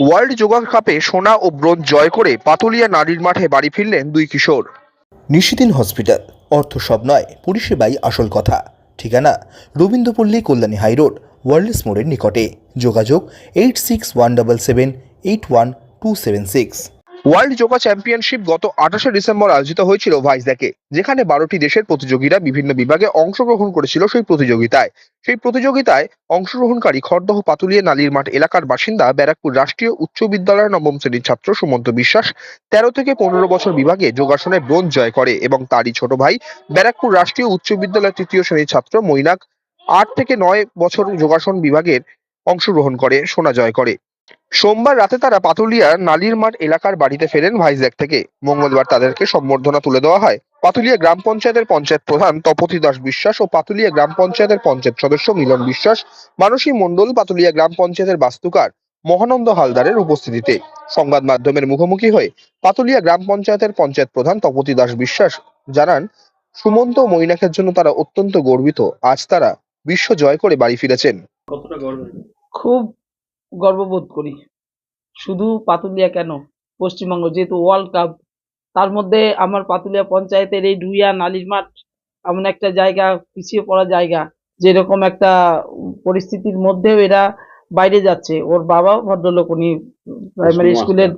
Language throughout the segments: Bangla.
ওয়ার্ল্ড যোগা কাপে সোনা ও ব্রোঞ্জ জয় করে পাতুলিয়া নারীর মাঠে বাড়ি ফিরলেন দুই কিশোর। নিশিদিন হসপিটাল, অর্থ সব নয়, পরিষেবাই আসল কথা। ঠিকানা, রবীন্দ্রপল্লী, কল্যাণী হাইরোড ওয়ার্ল্ডস মোড়ের নিকটে। যোগাযোগ, eight six one double seven, eight one two seven six. World yoga championship গত আঠাশে ডিসেম্বর আয়োজিত হয়েছিল ভাইজ্যাকে যেখানে বারোটি দেশের প্রতিযোগীরা বিভিন্ন বিভাগে অংশগ্রহণ করেছিল সেই প্রতিযোগিতায়। সেই প্রতিযোগিতায় অংশগ্রহণকারী খড়দহ পাতুলিয়া নালির মাঠ এলাকার বাসিন্দা, ব্যারাকপুর রাষ্ট্রীয় উচ্চ বিদ্যালয়ের নবম শ্রেণির ছাত্র সুমন্ত বিশ্বাস তেরো থেকে পনেরো বছর বিভাগে যোগাসনে ব্রোঞ্জ জয় করে এবং তারই ছোট ভাই ব্যারাকপুর রাষ্ট্রীয় উচ্চ বিদ্যালয়ের তৃতীয় শ্রেণির ছাত্র মৈনাক আট থেকে নয় বছর যোগাসন বিভাগের অংশগ্রহণ করে, সোনা জয় করে। সোমবার রাতে তারা পাতুলিয়ার নালির মাঠ এলাকার বাড়িতে ফেরেন ভাইজ্যাক থেকে। মঙ্গলবার তাদেরকে সম্বর্ধনা তুলে দেওয়া হয়। পাতুলিয়া গ্রাম পঞ্চায়েতের পঞ্চায়েত প্রধান তপতি দাস বিশ্বাস ও পাতুলিয়া গ্রাম পঞ্চায়েতের পঞ্চায়েত সদস্য মিলন বিশ্বাস মানসী মণ্ডল পাতুলিয়া গ্রাম পঞ্চায়েতের বাস্তুকার মহানন্দ হালদারের উপস্থিতিতে। সংবাদ মাধ্যমের মুখোমুখি হয়ে পাতুলিয়া গ্রাম পঞ্চায়েতের পঞ্চায়েত প্রধান তপতি দাস বিশ্বাস জানান সুমন্ত মৈনাকের জন্য তারা অত্যন্ত গর্বিত। আজ তারা বিশ্ব জয় করে বাড়ি ফিরেছেন। খুব গর্ববোধ করি। শুধু পাতুলিয়া কেন? পশ্চিমবঙ্গ যেহেতু ওয়ার্ল্ড কাপ তার মধ্যে আমার পাতুলিয়া পঞ্চায়েতের এই ডুইয়া নালির মাঠ এমন একটা জায়গা পিছিয়ে পড়া জায়গা যেরকম একটা পরিস্থিতির মধ্যেও এরা বাইরে যাচ্ছে। ওর বাবাও ভদ্রলোক উনি প্রাইমারি। স্কুলের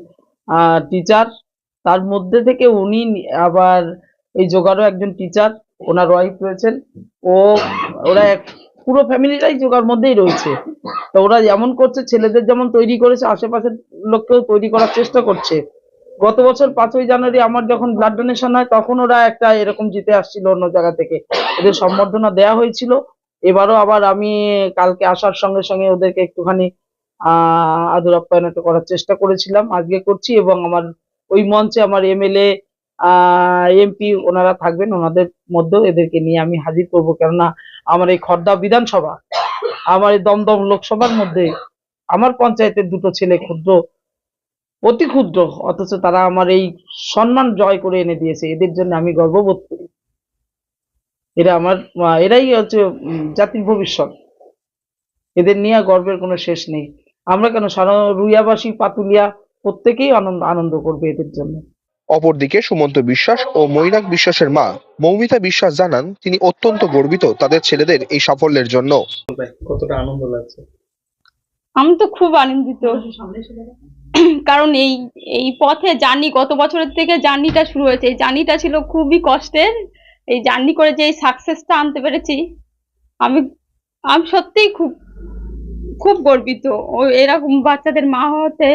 টিচার তার মধ্যে থেকে উনি আবার এই যোগারও একজন টিচার ওনার ওয়াইফ রয়েছেন। ও ওরা এক- পুরো ফ্যামিলিটাই যোগার মধ্যেই রয়েছে। তো ওরা যেমন করছে, ছেলেদের যেমন তৈরি করেছে, আশেপাশের লোককেও তৈরি করার চেষ্টা করছে। গত বছর পাঁচই জানুয়ারি আমার যখন ব্লাড ডোনেশন হয়, তখন ওরা একটা এরকম জিতে আসছিল অন্য জায়গা থেকে। ওদের সম্বর্ধনা দেওয়া হয়েছিল। এবারও আবার আমি কালকে আসার সঙ্গে সঙ্গে ওদেরকে একটুখানি আহ আদর আপ্যায়ন করার চেষ্টা করেছিলাম, আজকে করছি এবং আমার ওই মঞ্চে আমার এমএলএ এমপি ওনারা থাকবেন, ওনাদের মধ্যেও এদেরকে নিয়ে আমি হাজির করব। কেননা আমার এই খর্দা বিধানসভা, আমার এই দমদম লোকসভার মধ্যে আমার পঞ্চায়েতের দুটো ছেলে ক্ষুদ্র, অতি ক্ষুদ্র, অথচ তারা আমার এই সম্মান জয় করে এনে দিয়েছে। এদের জন্য আমি গর্ববোধ করি। এরা আমার এরাই হচ্ছে জাতির ভবিষ্যৎ। এদের নিয়ে গর্বের কোনো শেষ নেই। আমরা কেন সারা রুইয়াবাসী পাতুলিয়া প্রত্যেকেই আনন্দ আনন্দ করবে এদের জন্য? অপরদিকে সুমন্ত বিশ্বাস ও মৈনাক বিশ্বাসের মা মৌমিতা বিশ্বাস জানান তিনি অত্যন্ত গর্বিত তাদের ছেলেদের এই সাফল্যের জন্য। কতটা আনন্দ লাগছে? আমি তো খুব আনন্দিত। কারণ এই এই পথে জার্নি গত বছরের থেকে জার্নিটা শুরু হয়েছে। এই জার্নিটা ছিল খুবই কষ্টের। এই জার্নি করে যে এই সাকসেসটা আনতে পেরেছি আমি আমি সত্যিই খুব খুব গর্বিত। ও এরকম বাচ্চাদের মা হতে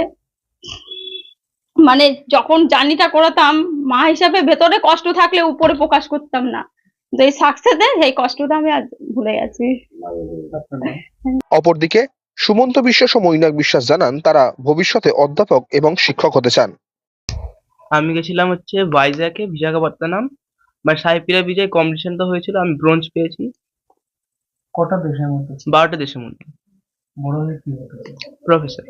মানে যখন জার্নিটা করাতাম মা হিসাবে ভেতরে কষ্ট থাকলে উপরে প্রকাশ করতাম না তো এই সাকসেসে সেই কষ্টটা আমি আজ ভুলে গেছি? অপরদিকে সুমন্ত বিশ্বাস ও মৈনাক বিশ্বাস জানান তারা ভবিষ্যতে অধ্যাপক এবং শিক্ষক হতে চান আমি গেছিলাম হচ্ছে ভাইজ্যাকে বিশাখাপত্তনম মানে সাহেবপিরা বিজয় তো হয়েছিল আমি ব্রোঞ্জ পেয়েছি কটা দেশের মধ্যে? বারোটা দেশের মধ্যে বড় হয়ে কি চাও? প্রফেসর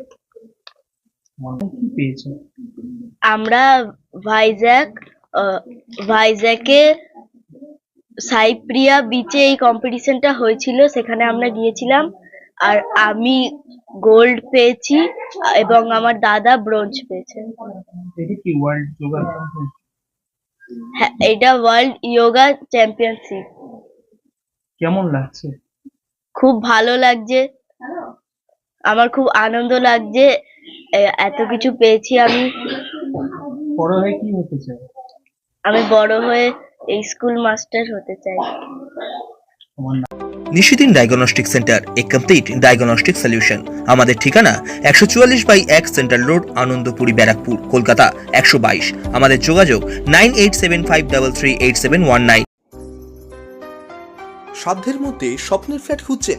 আমরা ভাইজ্যাক ভাইজ্যাকে সাইপ্রিয়া বিচে এই কম্পিটিশনটা হয়েছিল সেখানে আমরা গিয়েছিলাম। আর আমি গোল্ড পেয়েছি এবং আমার দাদা ব্রোঞ্জ পেয়েছে। এটা ওয়ার্ল্ড হ্যাঁ এটা ওয়ার্ল্ড ইয়োগা চ্যাম্পিয়নশিপ কেমন লাগছে? খুব ভালো লাগছে। আমার খুব আনন্দ লাগছে। এত কিছু পেয়েছি আমি। বড় হয়ে কি হতে চাও আমি বড় হয়ে এই স্কুল মাস্টার হতে চাই। নিশিদিন ডায়াগনস্টিক সেন্টার এ কমপ্লিট ডায়াগনস্টিক সলিউশন আমাদের ঠিকানা একশো চুয়াল্লিশ বাই এক সেন্ট্রাল রোড আনন্দপুরি ব্যারাকপুর কলকাতা একশো বাইশ। আমাদের যোগাযোগ nine eight seven five double three eight seven one nine. সাধ্যের মধ্যে স্বপ্নের ফ্ল্যাট খুঁজছেন